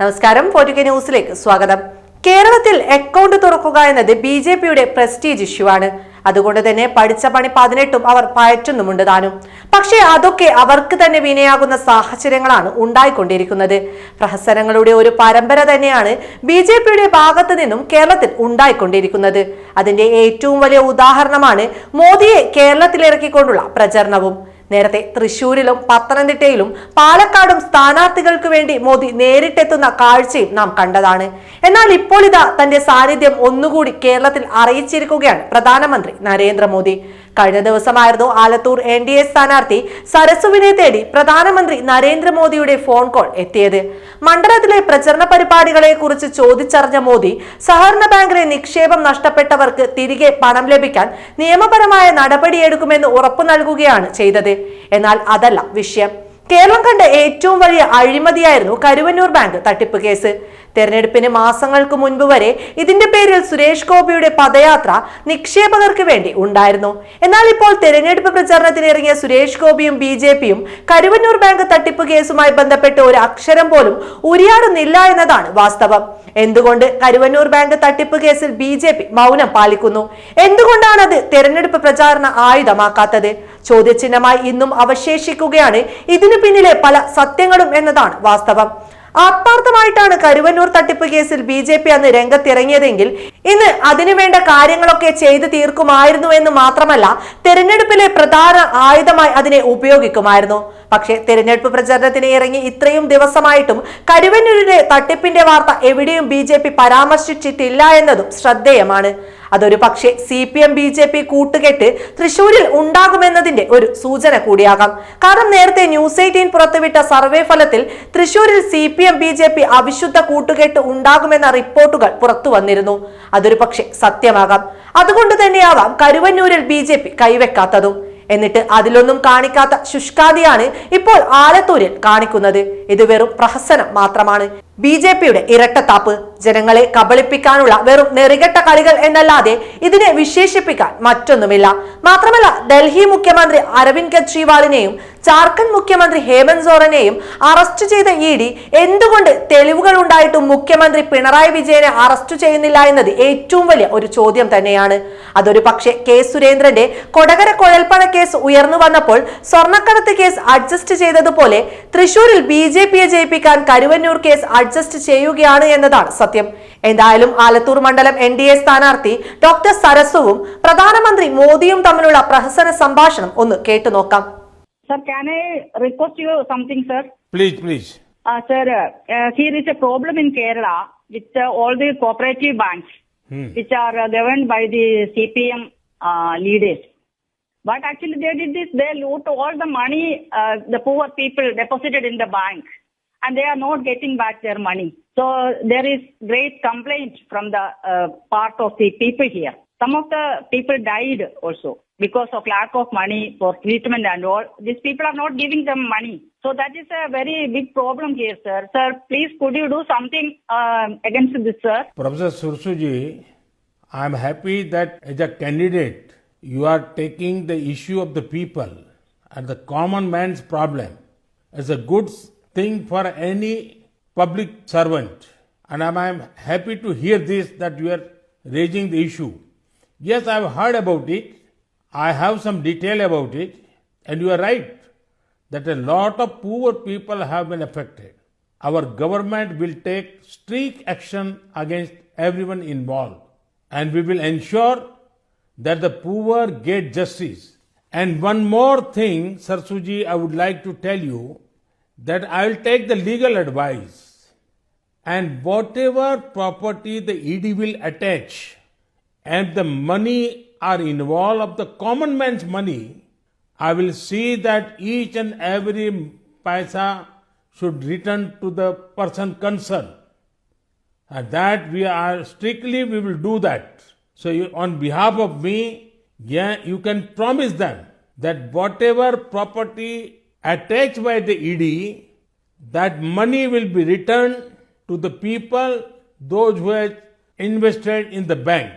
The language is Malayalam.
നമസ്കാരം ഫോർട്ടുകെ ന്യൂസിലേക്ക് സ്വാഗതം. കേരളത്തിൽ അക്കൗണ്ട് തുറക്കുക എന്നത് ബി ജെ പിയുടെ പ്രസ്റ്റീജ് ഇഷ്യൂ ആണ്. അതുകൊണ്ട് തന്നെ പഠിച്ച പണി പതിനെട്ടും അവർ പയറ്റുന്നുമുണ്ട് താനും. പക്ഷേ അതൊക്കെ അവർക്ക് തന്നെ വിനയാകുന്ന സാഹചര്യങ്ങളാണ് ഉണ്ടായിക്കൊണ്ടിരിക്കുന്നത്. പ്രഹസനങ്ങളുടെ ഒരു പരമ്പര തന്നെയാണ് ബി ജെ പിയുടെ ഭാഗത്തു നിന്നും കേരളത്തിൽ ഉണ്ടായിക്കൊണ്ടിരിക്കുന്നത്. അതിന്റെ ഏറ്റവും വലിയ ഉദാഹരണമാണ് മോദിയെ കേരളത്തിലിറക്കിക്കൊണ്ടുള്ള പ്രചരണവും. നേരത്തെ തൃശൂരിലും പത്തനംതിട്ടയിലും പാലക്കാടും സ്ഥാനാർത്ഥികൾക്ക് വേണ്ടി മോദി നേരിട്ടെത്തുന്ന കാഴ്ചയും നാം കണ്ടതാണ്. എന്നാൽ ഇപ്പോൾ ഇതാ തന്റെ സാന്നിധ്യം ഒന്നുകൂടി കേരളത്തിൽ അറിയിച്ചിരിക്കുകയാണ് പ്രധാനമന്ത്രി നരേന്ദ്രമോദി. കഴിഞ്ഞ ദിവസമായിരുന്നു ആലത്തൂർ എൻ ഡി എ സ്ഥാനാർത്ഥി സരസുവിനെ തേടി പ്രധാനമന്ത്രി നരേന്ദ്രമോദിയുടെ ഫോൺ കോൾ എത്തിയത്. മണ്ഡലത്തിലെ പ്രചരണ പരിപാടികളെ കുറിച്ച് ചോദിച്ചറിഞ്ഞ മോദി സഹകരണ ബാങ്കിലെ നിക്ഷേപം നഷ്ടപ്പെട്ടവർക്ക് തിരികെ പണം ലഭിക്കാൻ നിയമപരമായ നടപടിയെടുക്കുമെന്ന് ഉറപ്പു നൽകുകയാണ് ചെയ്തത്. എന്നാൽ അതല്ല വിഷയം. കേരളം കണ്ട ഏറ്റവും വലിയ അഴിമതിയായിരുന്നു കരുവന്നൂർ ബാങ്ക് തട്ടിപ്പ് കേസ്. തെരഞ്ഞെടുപ്പിന് മാസങ്ങൾക്ക് മുൻപ് വരെ ഇതിന്റെ പേരിൽ സുരേഷ് ഗോപിയുടെ പദയാത്ര നിക്ഷേപകർക്ക് വേണ്ടി ഉണ്ടായിരുന്നു. എന്നാൽ ഇപ്പോൾ തെരഞ്ഞെടുപ്പ് പ്രചാരണത്തിന് ഇറങ്ങിയ സുരേഷ് ഗോപിയും ബി ജെ പിയും കരുവന്നൂർ ബാങ്ക് തട്ടിപ്പ് കേസുമായി ബന്ധപ്പെട്ട് ഒരു അക്ഷരം പോലും ഉരിയാടുന്നില്ല എന്നതാണ് വാസ്തവം. എന്തുകൊണ്ട് കരുവന്നൂർ ബാങ്ക് തട്ടിപ്പ് കേസിൽ ബി ജെ പി മൗനം പാലിക്കുന്നു? എന്തുകൊണ്ടാണ് അത് തെരഞ്ഞെടുപ്പ് പ്രചാരണ ആയുധമാക്കാത്തത്? ചോദ്യചിഹ്നമായി ഇന്നും അവശേഷിക്കുകയാണ് ഇതിനു പിന്നിലെ പല സത്യങ്ങളും എന്നതാണ് വാസ്തവം. ആത്മാർത്ഥമായിട്ടാണ് കരുവന്നൂർ തട്ടിപ്പ് കേസിൽ ബി ജെ പി അന്ന് രംഗത്തിറങ്ങിയതെങ്കിൽ ഇന്ന് അതിനുവേണ്ട കാര്യങ്ങളൊക്കെ ചെയ്തു തീർക്കുമായിരുന്നു എന്ന് മാത്രമല്ല തെരഞ്ഞെടുപ്പിലെ പ്രധാന ആയുധമായി അതിനെ ഉപയോഗിക്കുമായിരുന്നു. പക്ഷേ തെരഞ്ഞെടുപ്പ് പ്രചരണത്തിന് ഇറങ്ങി ഇത്രയും ദിവസമായിട്ടും കരുവന്നൂരിലെ തട്ടിപ്പിന്റെ വാർത്ത എവിടെയും ബി പരാമർശിച്ചിട്ടില്ല എന്നതും ശ്രദ്ധേയമാണ്. അതൊരു പക്ഷേ C P M B J P കൂട്ടുകെട്ട് തൃശൂരിൽ ഉണ്ടാകുമെന്നതിന്റെ ഒരു സൂചന കൂടിയാകാം. കാരണം നേരത്തെ ന്യൂസ് എയ്റ്റീൻ പുറത്തുവിട്ട സർവേ ഫലത്തിൽ തൃശൂരിൽ C P M B J P അവിശുദ്ധ കൂട്ടുകെട്ട് ഉണ്ടാകുമെന്ന റിപ്പോർട്ടുകൾ പുറത്തു വന്നിരുന്നു. അതൊരു പക്ഷേ സത്യമാകാം. അതുകൊണ്ട് തന്നെയാവാം കരുവന്നൂരിൽ ബി ജെ പി കൈവെക്കാത്തതും. എന്നിട്ട് അതിലൊന്നും കാണിക്കാത്ത ശുഷ്കാതിയാണ് ഇപ്പോൾ ആലത്തൂരിൽ കാണിക്കുന്നത്. ഇത് വെറും പ്രഹസനം മാത്രമാണ്. ബി ജെ പിയുടെ ഇരട്ടത്താപ്പ്. ജനങ്ങളെ കബളിപ്പിക്കാനുള്ള വെറും നെറികെട്ട കളികൾ എന്നല്ലാതെ ഇതിനെ വിശേഷിപ്പിക്കാൻ മറ്റൊന്നുമില്ല. മാത്രമല്ല ഡൽഹി മുഖ്യമന്ത്രി അരവിന്ദ് കെജ്രിവാളിനെയും ജാർഖണ്ഡ് മുഖ്യമന്ത്രി ഹേമന്ത് സോറനെയും അറസ്റ്റ് ചെയ്ത ഇ ഡി എന്തുകൊണ്ട് തെളിവുകൾ ഉണ്ടായിട്ടും മുഖ്യമന്ത്രി പിണറായി വിജയനെ അറസ്റ്റ് ചെയ്യുന്നില്ല എന്നത് ഏറ്റവും വലിയ ഒരു ചോദ്യം തന്നെയാണ്. അതൊരു പക്ഷേ കെ സുരേന്ദ്രന്റെ കൊടകര കുഴൽപ്പണ കേസ് ഉയർന്നു വന്നപ്പോൾ സ്വർണക്കടത്ത് കേസ് അഡ്ജസ്റ്റ് ചെയ്തതുപോലെ തൃശൂരിൽ ബി ജെ പിയെ ജയിപ്പിക്കാൻ കരുവന്നൂർ കേസ് അഡ്ജസ്റ്റ് ചെയ്യുകയാണ് എന്നതാണ് സത്യം. എന്തായാലും ആലത്തൂർ മണ്ഡലം എൻ ഡി എ സ്ഥാനാർത്ഥി ഡോക്ടർ സരസ്വവും പ്രധാനമന്ത്രി മോദിയും തമ്മിലുള്ള പ്രഹസന സംഭാഷണം ഒന്ന് കേട്ടു നോക്കാം. Sir can request you something sir please please sir here is a problem in Kerala with all the cooperative banks which are govern by the C P M actually they did this they loot all the money the poor people deposited in the bank and they are not getting back their money. So there is great complaint from the uh, part of the people here. Some of the people died also because of lack of money for treatment and all. These people are not giving them money. So that is a very big problem here, sir. Sir, please could you do something um against this, sir? Professor Sursuji, I am happy that as a candidate, you are taking the issue of the people and the common man's problem as a good thing for any public servant. And I am happy to hear this that you are raising the issue. Yes, I have heard about it. I have some detail about it. And you are right that a lot of poor people have been affected. Our government will take strict action against everyone involved. And we will ensure that the poor get justice. And one more thing, Sarsuji, I would like to tell you that I will take the legal advice and whatever property the ED will attach and the money are involved of the common man's money, I will see that each and every paisa should return to the person concerned. And that we are strictly we will do that. So you, on behalf of me, yeah, you can promise them that whatever property attached by the ED, that money will be returned to the people, those who have invested in the bank.